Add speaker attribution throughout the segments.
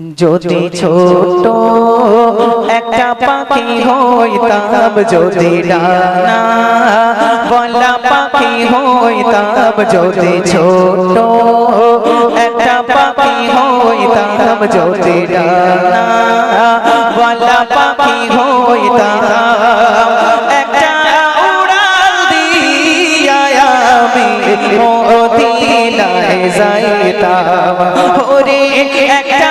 Speaker 1: যদি ছোট একটা পাখি হইতাম যদি ডানা বলা পাখি হইতাম যদি ছোট একটা পাখি হইতাম যদি ডানা বলা পাখি হইতাম একটা উড়াল দিয়া আমি মদিনায় যাইতাম। ওরে একটা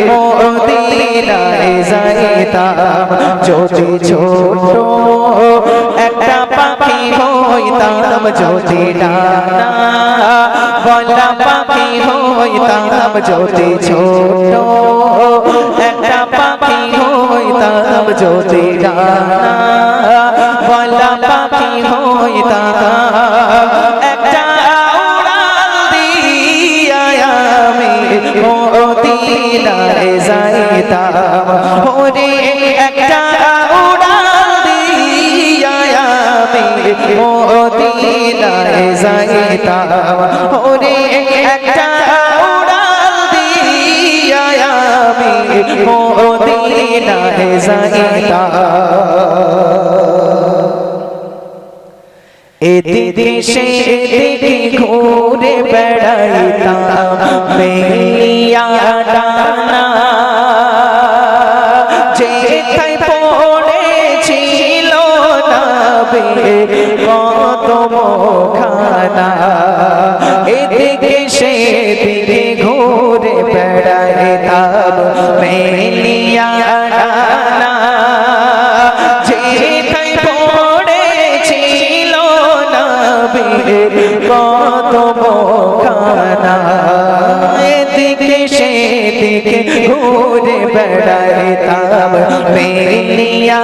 Speaker 1: মদিনায় যাইতাম যদি ছোট একটা পাখি হইতাম যদি ডানা বলা পাখি হইতাম যদি ছোট একটা পাখি হইতাম যদি ডানা ওরে একটা উড়াল দিয়া আমি মদিনায় যাইতাম। ওরে একটা উড়াল দিয়া আমি মদিনায় যাইতাম। এদিকে সেদিকে ঘুরে বেড়াইতাম। মেলিয়া ডানা নবে কত খানা এদিকে সেদিকে ঘুরে বেড়াইতাম মেলিয়া ডানা যেথায় পড়েছিল নবে কত খানা এদিকে সেদিকে ঘুরে বেড়াইতাম মেলিয়া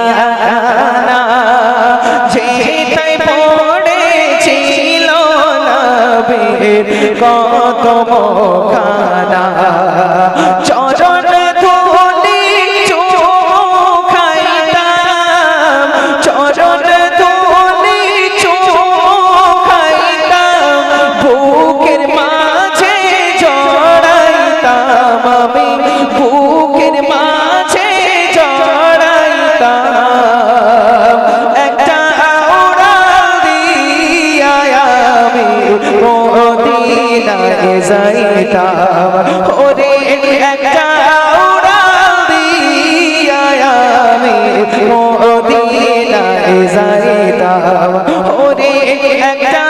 Speaker 1: নবে কত খানা চরণ ধুলি চোখাইতাম। চরণ ধুলি চোখাইতাম। বুকের মাঝে জড়াইতাম আমি। যাইতাম। ওরে একটা আমি মদিনায় যাইতাম। ওরে একটা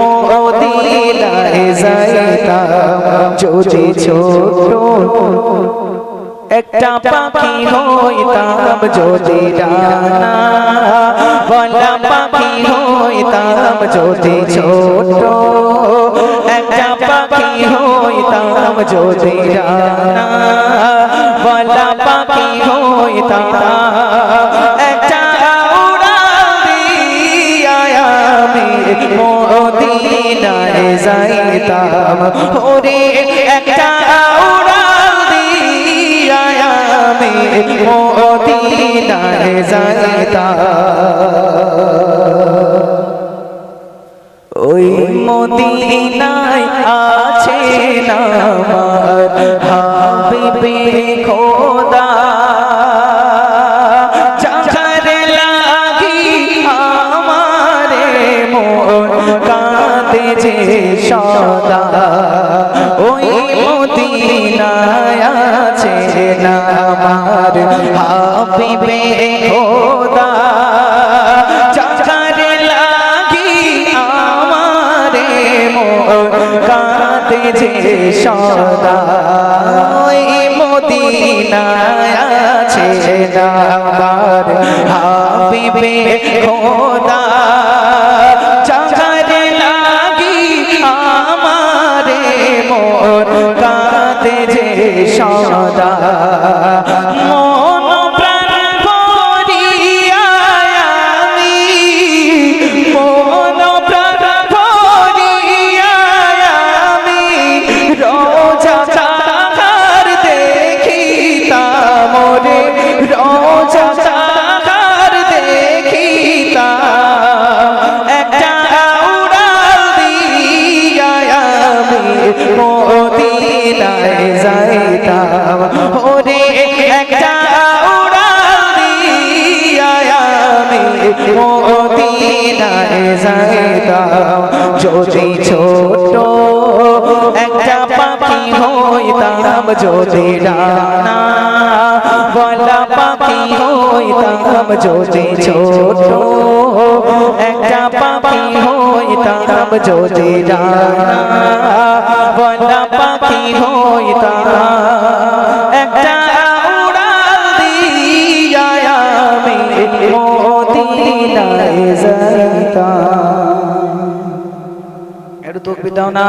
Speaker 1: মদিনায় যাইতাম। যদি ছোট একটা পাখি হইতাম যদি ডানা বলা পাখি হইতাম যদি ছোট একটা পাখি হইতাম যদি ডানা বলা পাখি হইতাম একটা উড়াল দিয়া আমি মদিনায় যাইতাম যাইতাম ওই মদিনায় আছে নামার হাবিবে খোদা। যার লাগি আমারে মন কাঁদে যে সদা। ওই মদিনায় আছে নামার হাবিবে খোদা যার লাগি আমারে মন কাঁদে যে সদা। মদিনায় যাইতাম ওরে একটা উড়াল দিয়া আমি মদিনায় যাইতাম যদি ছোট একটা পাখি হইতাম, যদি ডানা বলা পাখি হইতাম, যদি ছোট একটা পাখি হইতাম যদি বলা পাখি হইতাম একটা উড়াল দিয়া আমি মদিনায় যাইতাম। একটু তো দাও না